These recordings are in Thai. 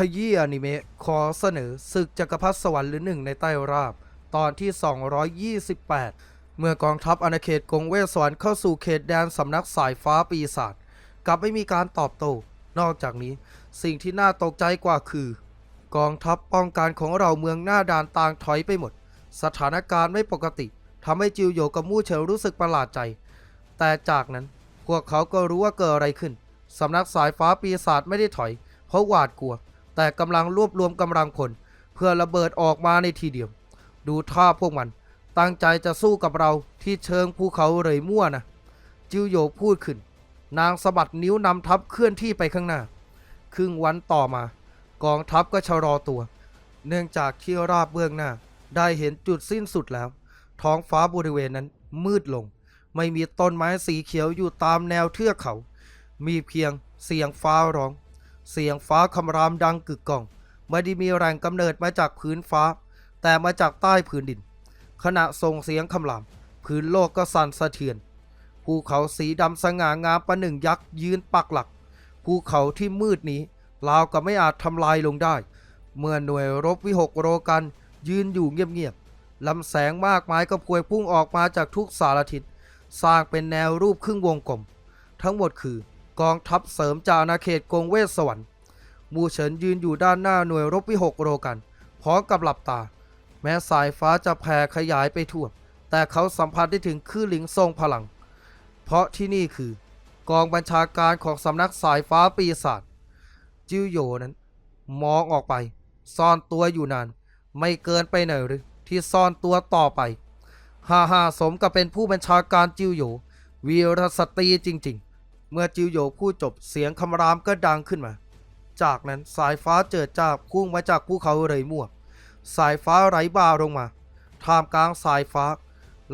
ขยี้อนิเมะขอเสนอศึกจักรพรรดิสวรรค์หรือหนึ่งในใต้ราบ ตอนที่ 228 เมื่อกองทัพอาณาเขตกงเวสวรรค์เข้าสู่เขตแดนสำนักสายฟ้าปีศาจกลับไม่มีการตอบโต้นอกจากนี้ สิ่งที่น่าตกใจกว่าคือ กองทัพป้องกันของเราเมืองหน้าด่านต่างถอยไปหมด สถานการณ์ไม่ปกติทำให้จิวโยกับมู่เฉิวรู้สึกประหลาดใจ แต่จากนั้นพวกเขาก็รู้ว่าเกิดอะไรขึ้นสำนักสายฟ้าปีศาจไม่ได้ถอย เพราะหวาดกลัว แต่กำลังรวบรวมกำลังพลเพื่อระเบิดออกมาในทีเดียว ดูท่าพวกมัน ตั้งใจจะสู้กับเราที่เชิงภูเขาเลยมั่วนะ จิวโยพูดขึ้น นางสะบัดนิ้วนำทัพเคลื่อนที่ไปข้างหน้า ครึ่งวันต่อมา กองทัพก็ชะลอตัว เนื่องจากที่ราบเบื้องหน้า ได้เห็นจุดสิ้นสุดแล้ว ท้องฟ้าบริเวณนั้นมืดลง ไม่มีต้นไม้สีเขียวอยู่ตามแนวเทือกเขา มีเพียงเสียงฟ้าร้อง เสียงฟ้าคำรามดังกึกก้อง ไม่ได้มีแรงกำเนิดมาจากพื้นฟ้า แต่มาจากใต้พื้นดิน ขณะส่งเสียงคำราม พื้นโลกก็สั่นสะเทือนภูเขาสีดำสง่างามประหนึ่งยักษ์ยืนปักหลักภูเขาที่มืดนี้ราวกับไม่อาจทำลายลงได้ เมื่อหน่วยรบวิหกโรกันยืนอยู่เงียบๆลำแสงมากมายก็พวยพุ่งออกมาจากทุกสารทิศสร้างเป็นแนวรูปครึ่งวงกลม ทั้งหมดคือ กองทัพเสริมจากอาณาเขตกงเวสสวรรค์มูเฉินยืนอยู่ด้านหน้าหน่วยรบวิหกโรกัน พร้อมกับหลับตา แม้สายฟ้าจะแผ่ขยายไปทั่ว แต่เขาสัมผัสได้ถึงคลื่นหลิงทรงพลัง เพราะที่นี่คือกองบัญชาการของสำนักสายฟ้าปีศาจจิวโยนั้น มองออกไป ซ่อนตัวอยู่นาน ไม่เกินไปหน่อยหรือที่ซ่อนตัวต่อไปฮ่าฮ่าสมกับเป็นผู้บัญชาการจิวโยวีรสตรีจริงๆ เมื่อจิวโยพูดจบเสียงคำรามก็ดังขึ้นมา จากนั้นสายฟ้าเจิดจ้าพุ่งมาจากภูเขาเลยมั่วสายฟ้าไร้บ่าลงมาท่ามกลางสายฟ้า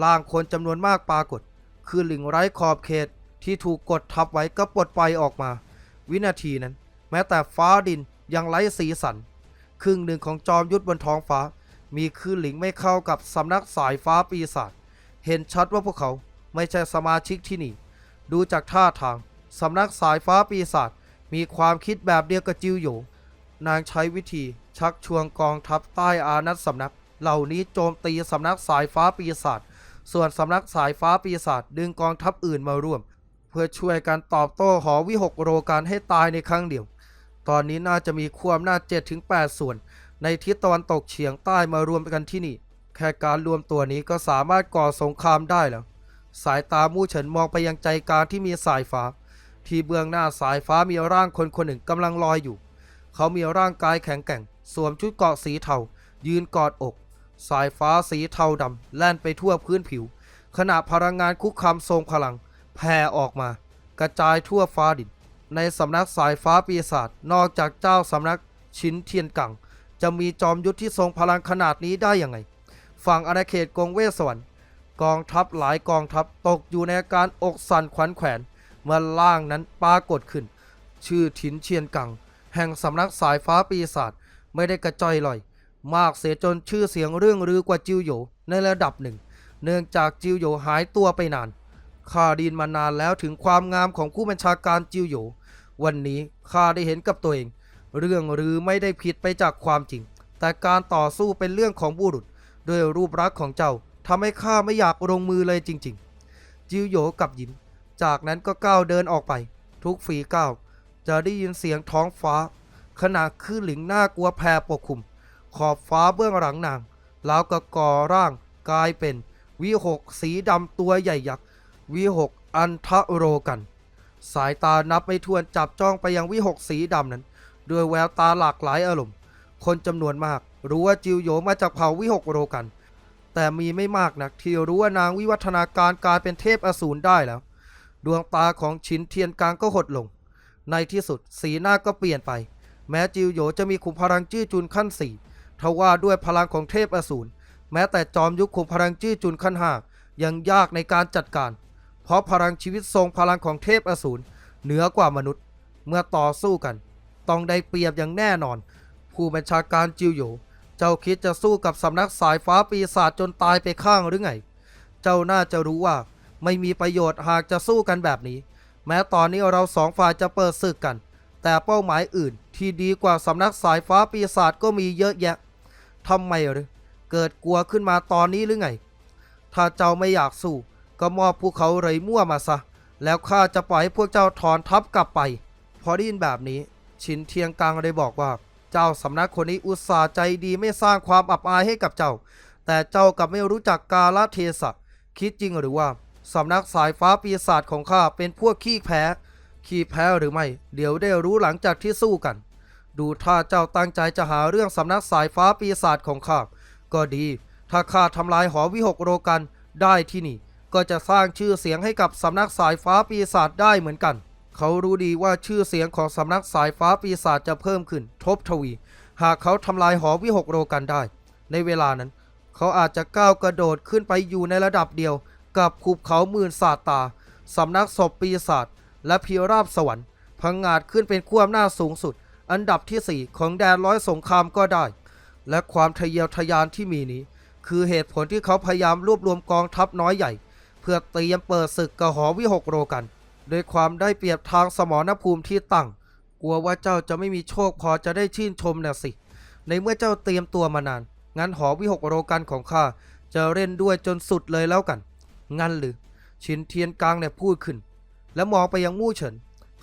ล่างคนจำนวนมากปรากฏ คือหลิงไร้ขอบเขตที่ถูกกดทับไว้ก็ปลดปล่อยออกมา วินาทีนั้น แม้แต่ฟ้าดินยังไร้สีสัน ครึ่งหนึ่งของจอมยุทธบนท้องฟ้า มีคลื่นหลิงไม่เข้ากับสำนักสายฟ้าปีศาจเห็นชัดว่าพวกเขาไม่ใช่สมาชิกที่นี่ ดูจากท่าทาง สำนักสายฟ้าปีศาจมีความคิดแบบเดียวกับจิวโหยนางใช้วิธีชักชวนกองทัพใต้อานัตสำนัก เหล่านี้โจมตีสำนักสายฟ้าปีศาจ ส่วนสำนักสายฟ้าปีศาจดึงกองทัพอื่นมาร่วม เพื่อช่วยกันตอบโต้หอวิหกโรการให้ตายในครั้งเดียว ตอนนี้น่าจะมีความน่าเจ็ดถึงแปดส่วน ในทิศตะวันตกเฉียงใต้มารวมกันที่นี่ แค่การรวมตัวนี้ก็สามารถก่อสงครามได้แล้ว สายตามู่เฉินมองไปยังใจกลางที่มีสายฟ้า ที่เบื้องหน้าสายฟ้ามีร่างคนคนหนึ่งกำลังลอยอยู่ เขามีร่างกายแข็งแกร่ง สวมชุดเกราะสีเทา ยืนกอดอก สายฟ้าสีเทาดำแล่นไปทั่วพื้นผิว ขณะพลังงานคุกคามทรงพลัง แผ่ออกมา กระจายทั่วฟ้าดิน ในสำนักสายฟ้าปีศาจนอกจากเจ้าสำนักชินเทียนกัง จะมีจอมยุทธที่ทรงพลังขนาดนี้ได้ยังไง ฝั่งอาณาเขตกงเวสสวรรค์กองทัพหลายกองทัพตกอยู่ในอาการอกสั่นขวัญแขวน เมื่อล่างนั้นปรากฏขึ้น ชื่อถินเชียนกัง แห่งสำนักสายฟ้าปีศาจไม่ได้กระจอยลอย มากเสียจนชื่อเสียงเรื่องลือกว่าจิวโยในระดับหนึ่ง เนื่องจากจิวโยหายตัวไปนานข้าดินมานานแล้วถึงความงามของผู้บัญชาการจิวโยวันนี้ข้าได้เห็นกับตัวเอง เรื่องลือไม่ได้ผิดไปจากความจริง แต่การต่อสู้เป็นเรื่องของบุรุษด้วยรูปรักษ์ของเจ้าทำให้ข้าไม่อยากลงมือเลยจริง ๆ จิวโยกับยิ้ม จากนั้นก็ก้าวเดินออกไป ทุกฝีก้าวจะได้ยินเสียงท้องฟ้า ขณะคลื่นหลิงน่ากลัวแผ่ปกคลุม ขอบฟ้าเบื้องหลังนางแล้วก็ก่อร่างกลายเป็นวิหกสีดำตัวใหญ่ยักษ์วิหกอันทะโรกัน สายตานับไม่ถ้วนจับจ้องไปยังวิหกสีดำนั้นด้วยแววตาหลากหลายอารมณ์ คนจำนวนมาก รู้ว่าจิวโยมาจากเผ่าวิหกโรกัน แต่มีไม่มากนักที่รู้ว่านางวิวัฒนาการกลายเป็นเทพอสูรได้แล้ว ดวงตาของชินเทียนกลางก็หดลง ในที่สุดสีหน้าก็เปลี่ยนไป แม้จิวโหยจะมีขุมพลังจื้จุนขั้นสี่ทว่าด้วยพลังของเทพอสูรแม้แต่จอมยุคขุมพลังจื้จุนขั้นห้ายังยากในการจัดการ เพราะพลังชีวิตทรงพลังของเทพอสูรเหนือกว่ามนุษย์ เมื่อต่อสู้กัน ต้องได้เปรียบอย่างแน่นอน ผู้บัญชาการจิวโหยเจ้าคิดจะสู้กับสำนักสายฟ้าปีศาจจนตายไปข้างหรือไง เจ้าน่าจะรู้ว่า ไม่มีประโยชน์หากจะสู้กันแบบนี้ แม้ตอนนี้เราสองฝ่ายจะเปิดศึกกัน แต่เป้าหมายอื่นที่ดีกว่าสำนักสายฟ้าปีศาจก็มีเยอะแยะทำไมหรือเกิดกลัวขึ้นมาตอนนี้หรือไง ถ้าเจ้าไม่อยากสู้ ก็มอบภูเขาเหรมั่วมาซะ แล้วข้าจะปล่อยให้พวกเจ้าถอนทัพกลับไป พอได้ยินแบบนี้ ชินเทียงกังได้บอกว่า เจ้าสำนักคนนี้อุตส่าห์ใจดีไม่สร้างความอับอายให้กับเจ้า แต่เจ้ากลับไม่รู้จักกาลเทศะ คิดจริงหรือว่า สำนักสายฟ้าปีศาจของข้าเป็นพวกขี้แพ้ ขี้แพ้หรือไม่ เดี๋ยวได้รู้หลังจากที่สู้กัน ดูถ้าเจ้าตั้งใจจะหาเรื่องสำนักสายฟ้าปีศาจของข้าก็ดี ถ้าข้าทำลายหอวิหกโรกันได้ที่นี่ ก็จะสร้างชื่อเสียงให้กับสำนักสายฟ้าปีศาจได้เหมือนกัน เขารู้ดีว่าชื่อเสียงของสำนักสายฟ้าปีศาจจะเพิ่มขึ้น ทบทวี หากเขาทำลายหอวิหกโรกันได้ ในเวลานั้น เขาอาจจะก้าวกระโดดขึ้นไปอยู่ในระดับเดียว กับภูเขาหมื่นศาตา สำนักศพปีศาจและพีราบสวรรค์พังงาดขึ้นเป็นขั้วอำนาสูงสุด อันดับที่ 4 ของแดนร้อยสงครามก็ได้ และความทะเยอทะยานที่มีนี้ คือเหตุผลที่เขาพยายามรวบรวมกองทัพน้อยใหญ่ เพื่อเตรียมเปิดศึกกับหอวิหกโรกันโดยความได้เปรียบทางสมรภูมิที่ตั้ง กลัวว่าเจ้าจะไม่มีโชคพอจะได้ชื่นชมน่ะสิ ในเมื่อเจ้าเตรียมตัวมานาน งั้นหอวิหกโรกันของข้าจะเล่นด้วยจนสุดเลยแล้วกัน งั้นหรือ ชินเทียนกลางเนี่ยพูดขึ้น แล้วมองไปยังมู่เฉิน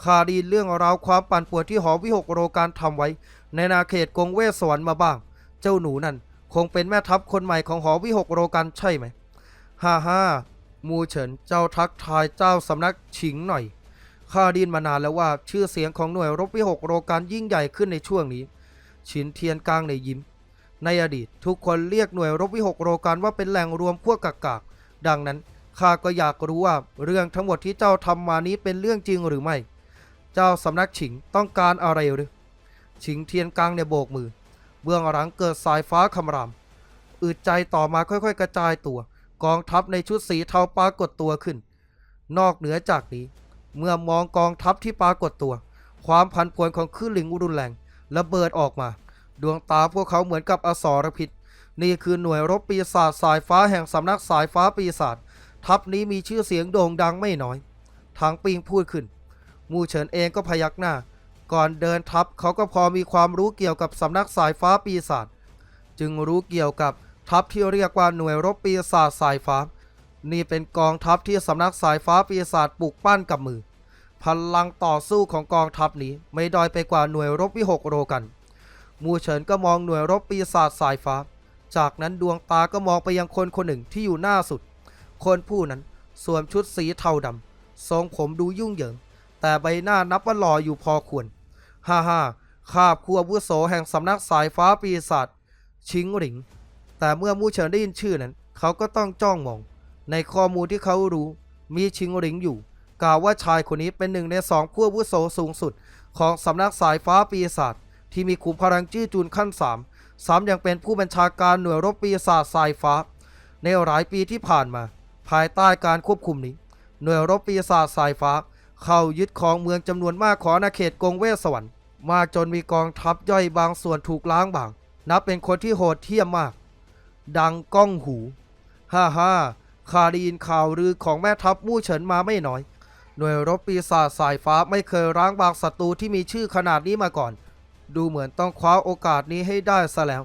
ข้าดีเรื่องราวความปั่นป่วนที่หอวิหกโรการทำไว้ ในนาเขตกงเวสวรรค์มาบ้าง เจ้าหนูนั่นคงเป็นแม่ทัพคนใหม่ของหอวิหกโรกันใช่ไหมฮ่าฮ่ามูเฉินเจ้าทักทายเจ้าสำนักฉิงหน่อยข้าดินมานานแล้วว่าชื่อเสียงของหน่วยรบวิหกโรการยิ่งใหญ่ขึ้นในช่วงนี้ ชินเทียนกลางในยิ้ม ในอดีตทุกคนเรียกหน่วยรบวิหกโรการว่าเป็นแหล่งรวมพวกกากากๆดังนั้น ข้าก็อยากรู้ว่าเรื่องทั้งหมดที่เจ้าทำมานี้เป็นเรื่องจริงหรือไม่ เจ้าสำนักฉิงต้องการอะไรหรือ ฉิงเทียนกลางในยโบกมือ เบื้องหลังเกิดสายฟ้าคำรามอึดใจต่อมาค่อยๆ กระจายตัว กองทัพในชุดสีเทาปรากฏตัวขึ้น นอกเหนือจากนี้ เมื่อมองกองทัพที่ปรากฏตัว ความผันผวนของคลื่นหลิงรุนแรงระเบิดออกมา ดวงตาพวกเขาเหมือนกับอสรพิษ นี่คือหน่วยรบปีศาจสายฟ้าแห่งสำนักสายฟ้าปีศาจ ทัพนี้มีชื่อเสียงโด่งดังไม่น้อย ทางปิงพูดขึ้น มูเฉินเองก็พยักหน้า ก่อนเดินทัพเขาก็พอมีความรู้เกี่ยวกับสำนักสายฟ้าปีศาจ จึงรู้เกี่ยวกับทัพที่เรียกว่าหน่วยรบปีศาจสายฟ้า นี่เป็นกองทัพที่สำนักสายฟ้าปีศาจปลูกปั้นกับมือ พลังต่อสู้ของกองทัพนี้ไม่ด้อยไปกว่าหน่วยรบวิหกโรกัน มูเฉินก็มองหน่วยรบปีศาจสายฟ้า จากนั้นดวงตาก็มองไปยังคนคนหนึ่งที่อยู่หน้าสุด คนผู้นั้นสวมชุดสีเทาดำทรงผมดูยุ่งเหยิง แต่ใบหน้านับว่าหล่ออยู่พอควร ฮ่าฮ่าข้าผู้อาวุโสแห่งสำนักสายฟ้าปีศาจชิงหริง แต่เมื่อมู่เฉินได้ยินชื่อนั้น เขาก็ต้องจ้องมอง ในข้อมูลที่เขารู้ มีชิงหริงอยู่ กล่าวว่าชายคนนี้เป็นหนึ่งในสองผู้วุโสสูงสุด ของสำนักสายฟ้าปีศาจที่มีขุมพลังจี้จูนขั้นสามซ้ำยังเป็นผู้บัญชาการหน่วยรบปีศาจสายฟ้า ในหลายปีที่ผ่านมา ภายใต้การควบคุมนี้ หน่วยรบปีศาจสายฟ้า เข้ายึดครองเมืองจำนวนมากของอาณาเขตกงเวสสวรรค์มากจนมีกองทัพย่อยบางส่วนถูกล้างบาง นับเป็นคนที่โหดเหี้ยมมาก ดังก้องหูฮ่าฮ่าข่าได้ยินข่าวลือของแม่ทัพมู่เฉินมาไม่น้อย หน่วยรบปีศาจสายฟ้าไม่เคยร้างบางศัตรูที่มีชื่อขนาดนี้มาก่อน ดูเหมือนต้องคว้าโอกาสนี้ให้ได้ซะแล้ว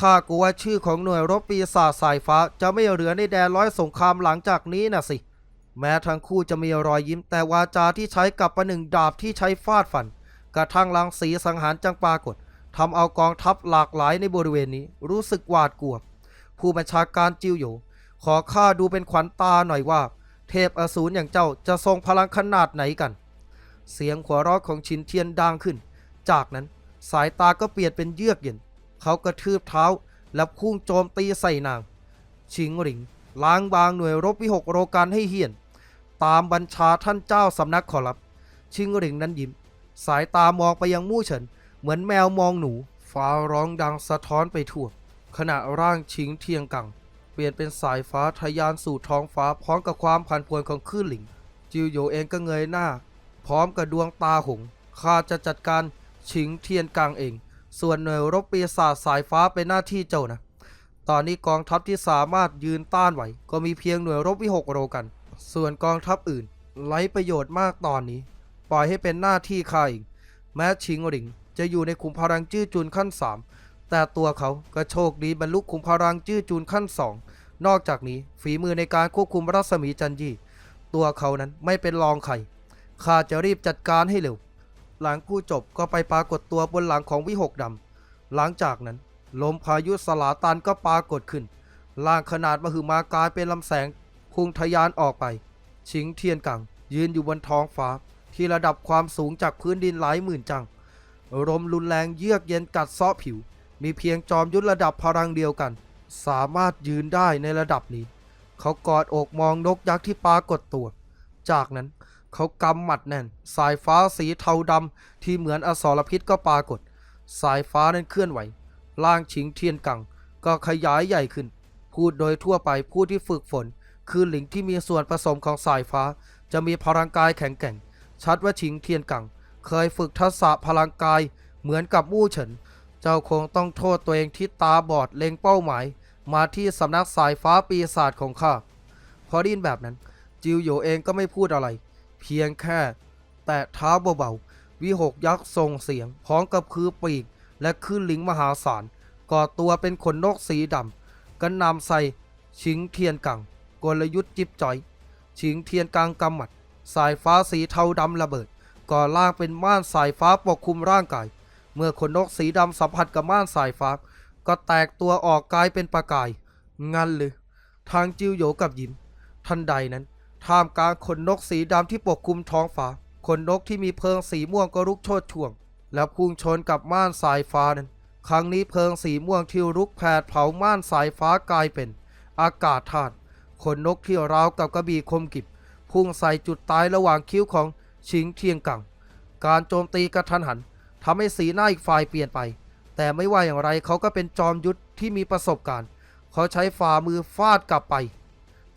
ข้ากลัวชื่อของหน่วยรบปีศาจสายฟ้าจะไม่เหลือในแดนร้อยสงครามหลังจากนี้นะสิ แม้ทั้งคู่จะมีรอยยิ้มแต่วาจาที่ใช้กับประหนึ่งดาบที่ใช้ฟาดฟัน กระทั่งลังสีสังหารจังปรากฏทำเอากองทัพหลากหลายในบริเวณนี้ รู้สึกหวาดกลัว ผู้บัญชาการจิวโยขอข้าดูเป็นขวัญตาหน่อยว่า เทพอสูรอย่างเจ้าจะทรงพลังขนาดไหนกัน เสียงหัวเราะของชินเทียนดังขึ้น จากนั้นสายตาก็เปลี่ยนเป็นเยือกเย็น เขากระทืบเท้า และพุ่งโจมตีใส่นาง ชิงหริง ล้างบางหน่วยรบวิหกโรการให้เฮี้ยน ตามบัญชาท่านเจ้าสำนักขอรับ ชิงหริงนั้นยิ้ม สายตามองไปยังมู่เฉิน เหมือนแมวมองหนู ฟ้าร้องดังสะท้อนไปทั่ว ขณะร่างชิงเทียงกัง เปลี่ยนเป็นสายฟ้าทะยานสู่ท้องฟ้าพร้อมกับความผันผวนของคลื่นหลิง จิวโยเองก็เงยหน้า พร้อมกับดวงตาหงข้าจะจัดการชิงเทียนกังเอง ส่วนหน่วยรบปีศาจสายฟ้าเป็นหน้าที่เจ้านะ ตอนนี้กองทัพที่สามารถยืนต้านไหว ก็มีเพียงหน่วยรบวิหกโรกัน ส่วนกองทัพอื่นไร้ประโยชน์มากตอนนี้ ปล่อยให้เป็นหน้าที่ข้าเองแม้ชิงหริง จะอยู่ในขุมพลังจื้อจุนขั้นสามแต่ตัวเขาก็โชคดีบรรลุขุมพลังจื้อจุนขั้นสองนอกจากนี้ฝีมือในการควบคุมรัศมีจันยีตัวเขานั้นไม่เป็นรองใครข้าจะรีบจัดการให้เร็ว หลังผู้จบก็ไปปรากฏตัวบนหลังของวิหกดำหลังจากนั้น ลมพายุสลาตันก็ปรากฏขึ้นล่างขนาดมหึมากลายเป็นลำแสงพุ่งทะยานออกไป ชิงเทียนกัง ยืนอยู่บนท้องฟ้า ที่ระดับความสูงจากพื้นดินหลายหมื่นจังลมรุนแรงเยือกเย็นกัดเซาะผิว มีเพียงจอมยุทธระดับพลังเดียวกัน สามารถยืนได้ในระดับนี้ เขากอดอกมองนกยักษ์ที่ปรากฏตัว จากนั้น เขากำหมัดแน่น สายฟ้าสีเทาดำที่เหมือนอสรพิษก็ปรากฏ สายฟ้านั้นเคลื่อนไหวล่างชิงเทียนกัง ก็ขยายใหญ่ขึ้น พูดโดยทั่วไปผู้ที่ฝึกฝน คือหลิงที่มีส่วนผสมของสายฟ้า จะมีพลังกายแข็งแกร่ง ชัดว่าชิงเทียนกัง เคยฝึกทักษะพลังกายเหมือนกับมู่เฉิน เจ้าคงต้องโทษตัวเองที่ตาบอดเล็งเป้าหมาย มาที่สำนักสายฟ้าปีศาจของข้าพอไดยินแบบนั้น จิวโยเองก็ไม่พูดอะไร เพียงแค่ แตะเท้าเบาๆ วิหกยักษ์ส่งเสียงพร้อมกับคือปีก และคลื่นลิงมหาศาลก่อตัวเป็นขนนกสีดำกันนำใส่ชิงเทียนกัง กลยุทธ์จิบจ่อย ชิงเทียนกังกำหมัด สายฟ้าสีเทาดำระเบิด ก่อล่างเป็นม่านสายฟ้าปกคลุมร่างกาย เมื่อขนนกสีดำสัมผัสกับม่านสายฟ้า ก็แตกตัวออกกลายเป็นประกาย งั้นหรือทางจิวโยกับยิมทันใดนั้น ท่ามกลางขนนกสีดำที่ปกคลุมท้องฟ้าขนนกที่มีเพลิงสีม่วงก็รุกโชดช่วง แล้วพุ่งชนกับม่านสายฟ้านั้น ครั้งนี้เพลิงสีม่วงที่รุกแผดเผาม่านสายฟ้ากลายเป็น อากาศธาตุขนนกที่ราวกับกระบี่คมกิบพุ่งใส่จุดตายระหว่างคิ้วของชิงเทียงกัง การโจมตีกระทันหันทำให้สีหน้าอีกฝ่ายเปลี่ยนไป แต่ไม่ว่าอย่างไรเขาก็เป็นจอมยุทธที่มีประสบการณ์ เขาใช้ฝ่ามือฟาดกลับไป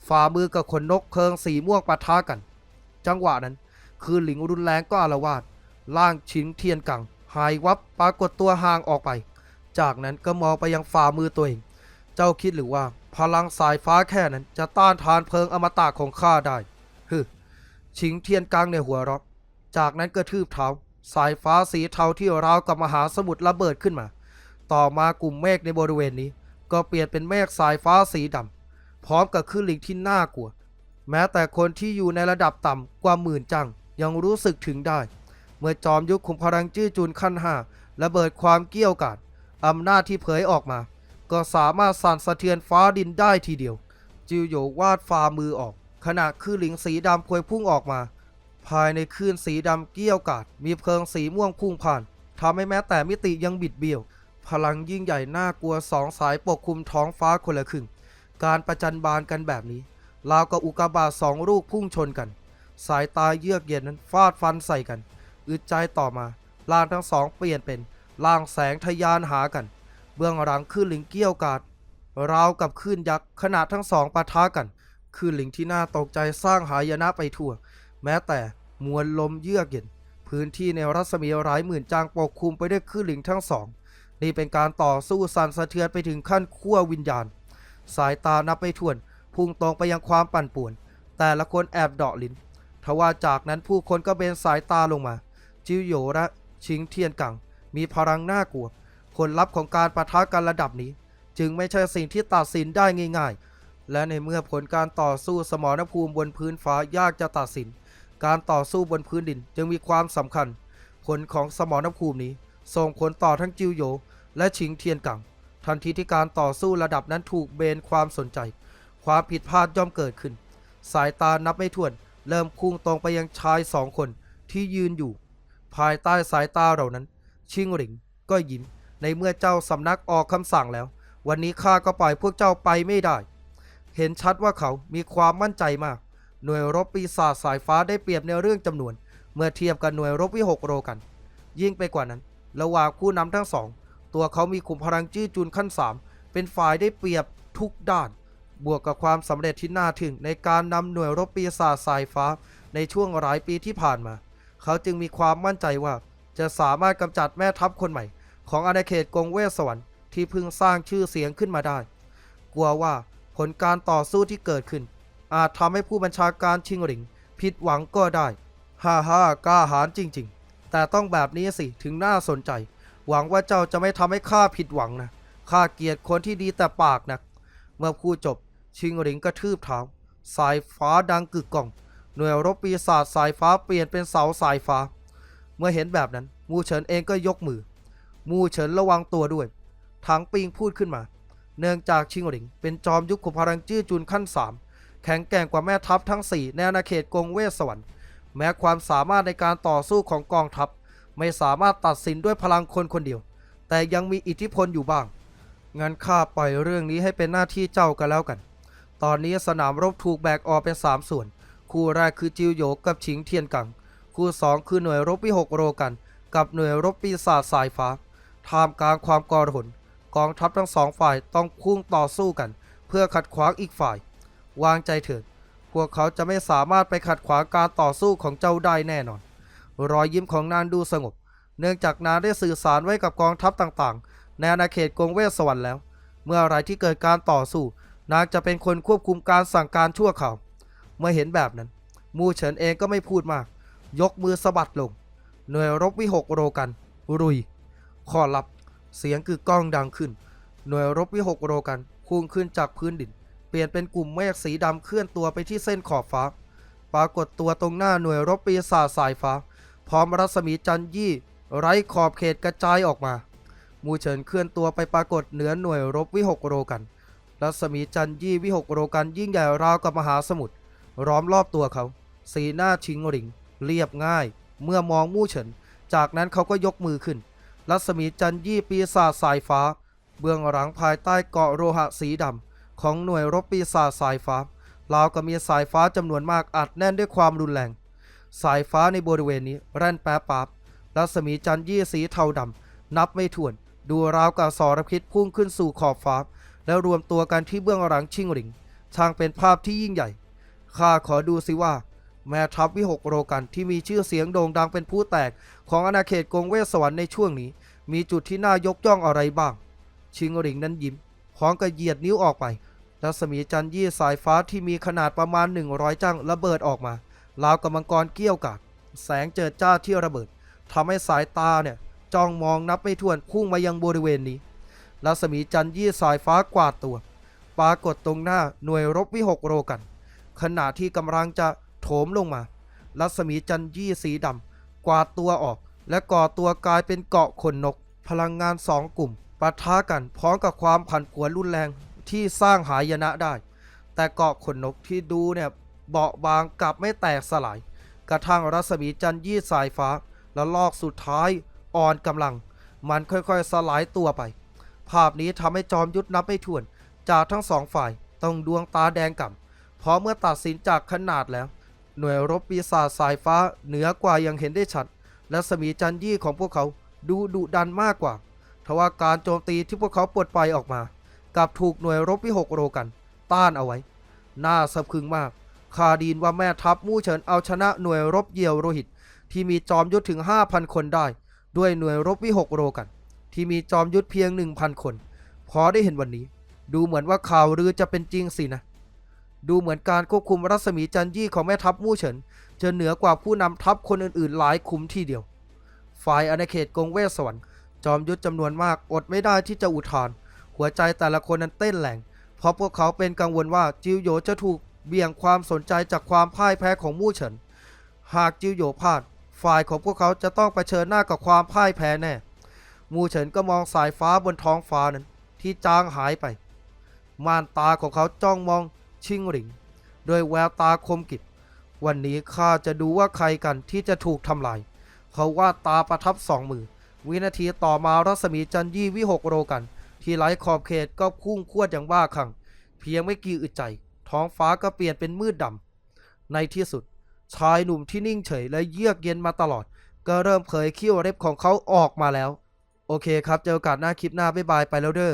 ฝ่ามือกับขนนกเพลิงสีม่วงปะทะกัน จังหวะนั้น คือหลิงรุนแรงก็อาละวาดล่างชิงเทียนกัง หายวับปรากฏตัวห่างออกไป จากนั้นก็มองไปยังฝ่ามือตัวเอง เจ้าคิดหรือว่า พลังสายฟ้าแค่นั้นจะต้านทานเพลิงอมตะของข้าได้ฮึชิงเทียนกังในหัวเรักจากนั้นก็ทืบเท้าสายฟ้าสีเทาที่ราวกับมหาสมุทรระเบิดขึ้นมา ต่อมากลุ่มเมฆในบริเวณนี้ ก็เปลี่ยนเป็นเมฆสายฟ้าสีดำ พร้อมกับคลื่นลิงที่น่ากลัว แม้แต่คนที่อยู่ในระดับต่ำกว่าหมื่นจัง ยังรู้สึกถึงได้ เมื่อจอมยุทธขุมพลังจื้อจูนขั้นห้าระเบิดความเกี้ยวกาดอำนาจที่เผยออกมา ก็สามารถสั่นสะเทือนฟ้าดินได้ทีเดียว จิวโยวาดฝ่ามือออก ขณะคลื่นหลิงสีดำพวยพุ่งออกมา ภายในคลื่นสีดำเกี้ยวกาดมีเพลิงสีม่วงพุ่งผ่านทำให้แม้แต่มิติยังบิดเบี้ยว พลังยิ่งใหญ่น่ากลัวสองสายปกคลุมท้องฟ้าคนละครึ่ง การประจันบานกันแบบนี้ราวกับอุกกาบาตสองลูกพุ่งชนกัน สายตาเยือกเย็นนั้นฟาดฟันใส่กันอึดใจต่อมาล่างทั้งสองเปลี่ยนเป็นล่างแสงทะยานหากัน เบื้องหลังคลื่นลิงเกี้ยวกาดราวกับคลื่นยักษ์ขนาดทั้งสองปะทะกันคลื่นลิงที่น่าตกใจสร้างหายนะไปทั่ว แม้แต่มวลลมเยือกเย็น พื้นที่ในรัศมีหลายหมื่นจางปกคลุมไปด้วยคลื่นลิงทั้งสอง นี่เป็นการต่อสู้สั่นสะเทือนไปถึงขั้นขั้ววิญญาณ สายตานับไม่ถ้วน พุ่งตรงไปยังความปั่นป่วน แต่ละคนแอบเดาะลิ้นทว่าจากนั้นผู้คนก็เบนสายตาลงมา จิวโยและชิงเทียนกัง มีพลังน่ากลัว ผลลัพธ์ของการปะทะกันระดับนี้ จึงไม่ใช่สิ่งที่ตัดสินได้ง่าย ๆ และในเมื่อผลการต่อสู้สมรภูมิบนพื้นฟ้ายากจะตัดสิน การต่อสู้บนพื้นดินจึงมีความสำคัญ ผลของสมรภูมินี้ ส่งผลต่อทั้งจิวโยและชิงเทียนกัง ทันทีที่การต่อสู้ระดับนั้นถูกเบนความสนใจ ความผิดพลาดย่อมเกิดขึ้น สายตานับไม่ถ้วน เริ่มพุ่งตรงไปยังชายสองคนที่ยืนอยู่ ภายใต้สายตาเหล่านั้น ชิงหลิงก็ยิ้ม ในเมื่อเจ้าสำนักออกคำสั่งแล้ว วันนี้ข้าก็ปล่อยพวกเจ้าไปไม่ได้ เห็นชัดว่าเขามีความมั่นใจมาก หน่วยรบปีศาจสายฟ้าได้เปรียบในเรื่องจำนวน เมื่อเทียบกับหน่วยรบวิหกโรกัน ยิ่งไปกว่านั้น ระหว่างผู้นำทั้งสอง ตัวเขามีขุมพลังจี้จุนขั้นสามเป็นฝ่ายได้เปรียบทุกด้าน บวกกับความสำเร็จที่น่าทึ่งในการนำหน่วยรบปีศาจสายฟ้า ในช่วงหลายปีที่ผ่านมา เขาจึงมีความมั่นใจว่า จะสามารถกำจัดแม่ทัพคนใหม่ ของอาณาเขตกงเวสสวรรค์ที่เพิ่งสร้างชื่อเสียงขึ้นมาได้ กลัวว่าผลการต่อสู้ที่เกิดขึ้น อาจทำให้ผู้บัญชาการชิงหลิงผิดหวังก็ได้ ฮ่าฮ่ากล้าหาญจริง ๆ แต่ต้องแบบนี้สิถึงน่าสนใจ หวังว่าเจ้าจะไม่ทำให้ข้าผิดหวังนะข้าเกลียดคนที่ดีแต่ปากนะเมื่อพูดจบ ชิงหริงกระทืบเท้าสายฟ้าดังกึกก้อง หน่วยรบปีศาจสายฟ้าเปลี่ยนเป็นเสาสายฟ้า เมื่อเห็นแบบนั้น มูเฉินเองก็ยกมือ มูเฉินระวังตัวด้วยถังปิงพูดขึ้นมา เนื่องจากชิงหริง เป็นจอมยุคขุมพลังจื้อจุนขั้นสามแข็งแกร่งกว่าแม่ทัพทั้งสี่ในอาณาเขตกงเวสสวรรค์แม้ความสามารถในการต่อสู้ของกองทัพ ไม่สามารถตัดสินด้วยพลังคนคนเดียว แต่ยังมีอิทธิพลอยู่บ้าง งั้นข้าปล่อยเรื่องนี้ให้เป็นหน้าที่เจ้ากันแล้วกัน ตอนนี้สนามรบถูกแบ่งออกเป็น 3 ส่วน คู่แรกคือจิวโยกับฉิงเทียนกัง คู่ 2 คือหน่วยรบวิหกโรกัน กับหน่วยรบปีศาจสายฟ้าท่ามกลางความกรหนกองทัพทั้งสองฝ่ายต้องพุ่งต่อสู้กัน เพื่อขัดขวางอีกฝ่าย วางใจเถิดพวกเขาจะไม่สามารถไปขัดขวางการต่อสู้ของเจ้าได้แน่นอน รอยยิ้มของนางดูสงบ เนื่องจากนางได้สื่อสารไว้กับกองทัพต่างๆ ในอาณาเขตกงเวสสวรรค์แล้ว เมื่ออะไรที่เกิดการต่อสู้ นางจะเป็นคนควบคุมการสั่งการชั่วข่าว เมื่อเห็นแบบนั้น มูเฉินเองก็ไม่พูดมาก ยกมือสะบัดลง หน่วยรบวิหกโรกัน รุย ข้อลับ เสียงคือก้องดังขึ้น หน่วยรบวิหกโรกันพุ่งขึ้นจากพื้นดิน เปลี่ยนเป็นกลุ่มเมฆสีดำเคลื่อนตัวไปที่เส้นขอบฟ้า ปรากฏตัวตรงหน้าหน่วยรบปีศาจสายฟ้า พร้อมรัศมีจันยี่ ไร้ขอบเขตกระจายออกมา มูเฉินเคลื่อนตัวไปปรากฏเหนือหน่วยรบวิหกโรกัน รัศมีจันยี่วิหกโรกันยิ่งใหญ่ราวกับมหาสมุทรล้อมรอบตัวเขา สีหน้าชิงหริง เรียบง่าย เมื่อมองมู่เฉิน จากนั้นเขาก็ยกมือขึ้น รัศมีจันยี่ปีศาจสายฟ้า เบื้องหลังภายใต้เกาะโลหะสีดำของหน่วยรบปีศาจสายฟ้า ราวกับมีสายฟ้าจำนวนมากอัดแน่นด้วยความรุนแรง สายฟ้าในบริเวณนี้แร่นแปรปราบรัศมีจันทร์ยี่สีเทาดำนับไม่ถ้วน ดูราวกับสารพิษพุ่งขึ้นสู่ขอบฟ้า แล้วรวมตัวกันที่เบื้องหลังชิงหริง ช่างเป็นภาพที่ยิ่งใหญ่ ข้าขอดูสิว่า แม่ทัพวิหกโรกันที่มีชื่อเสียงโด่งดังเป็นผู้แตก ของอาณาเขตกงเวสวรรค์ในช่วงนี้ มีจุดที่น่ายกย่องอะไรบ้าง ชิงหริงนั้นยิ้มพร้อมกับเหยียดนิ้วออกไปรัศมีจันทร์ยี่สายฟ้าที่มีขนาดประมาณ 100 จังระเบิดออกมา ราวกับมังกรเกี้ยวกาดแสงเจิดจ้าที่ระเบิดทำให้สายตาเนี่ยจ้องมองนับไม่ถ้วนพุ่งมายังบริเวณนี้ รัศมีจันทร์ยี่สายฟ้ากวาดตัว ปรากฏตรงหน้าหน่วยรบวิหกโรกัน ขณะที่กำลังจะโถมลงมา รัศมีจันทร์ยี่สีดำกวาดตัวออก และก่อตัวกลายเป็นเกาะขนนก พลังงานสองกลุ่มปะทะกันพร้อมกับความผันผวนรุนแรงที่สร้างหายนะได้ แต่เกาะขนนกที่ดูเนี่ย เบาบางกลับไม่แตกสลาย กระทั่งรัศมีจันยี่สายฟ้า และลอกสุดท้ายอ่อนกำลัง มันค่อยๆสลายตัวไป ภาพนี้ทำให้จอมยุทธนับไม่ถ้วน จากทั้งสองฝ่ายต้องดวงตาแดงก่ำเพราะเมื่อตัดสินจากขนาดแล้ว หน่วยรบปีศาจสายฟ้าเหนือกว่ายังเห็นได้ชัดและสมีจันยี่ของพวกเขาดูดุดันมากกว่าทว่าการโจมตีที่พวกเขาปลดไปออกมากลับถูกหน่วยรบวิหกโรกัน ต้านเอาไว้ น่าสะพรึงมาก คาดีนว่าแม่ทัพมู่เฉินเอาชนะหน่วยรบเยี่ยวโรหิต ที่มีจอมยุทธถึง 5,000 คนได้ ด้วยหน่วยรบวิหกโรกัน ที่มีจอมยุทธเพียง 1,000 คน พอได้เห็นวันนี้ ดูเหมือนว่าข่าวลือจะเป็นจริงสินะ ดูเหมือนการควบคุมรัศมีจันยี่ของแม่ทัพมู่เฉินจะเหนือกว่าผู้นำทัพคนอื่นๆ หลายคุมที่เดียว ฝ่ายอาณาเขตกงเวสสวรรค์จอมยุทธจำนวนมากอดไม่ได้ที่จะอุทาน หัวใจแต่ละคนนั้นเต้นแรงเพราะพวกเขาเป็นกังวลว่าจิวโยจะถูก เบี่ยงความสนใจจากความพ่ายแพ้ของมู่เฉิน หากจิวโหยพลาด ฝ่ายของพวกเขาจะต้องเผชิญหน้ากับความพ่ายแพ้แน่ มู่เฉินก็มองสายฟ้าบนท้องฟ้านั้น ที่จางหายไป ม่านตาของเขาจ้องมองชิงหริงโดวยแววตาคมกิบวันนี้ข้าจะดูว่าใครกันที่จะถูกทำลาย เขาว่าตาประทับสองมือ วินาทีต่อมารัศมีจันยี่วิหกโรกัน ที่ไร้ขอบเขตก็พุ่งพรวดอย่างบ้าคลั่ง เพียงไม่กี่อึดใจ ท้องฟ้าก็เปลี่ยนเป็นมืดดำในที่สุด ชายหนุ่มที่นิ่งเฉยและเยือกเย็นมาตลอด ก็เริ่มเผยเขี้ยวเล็บของเขาออกมาแล้ว โอเคครับ เจอกันหน้าคลิปหน้าบ๊ายบายไปแล้วเด้อ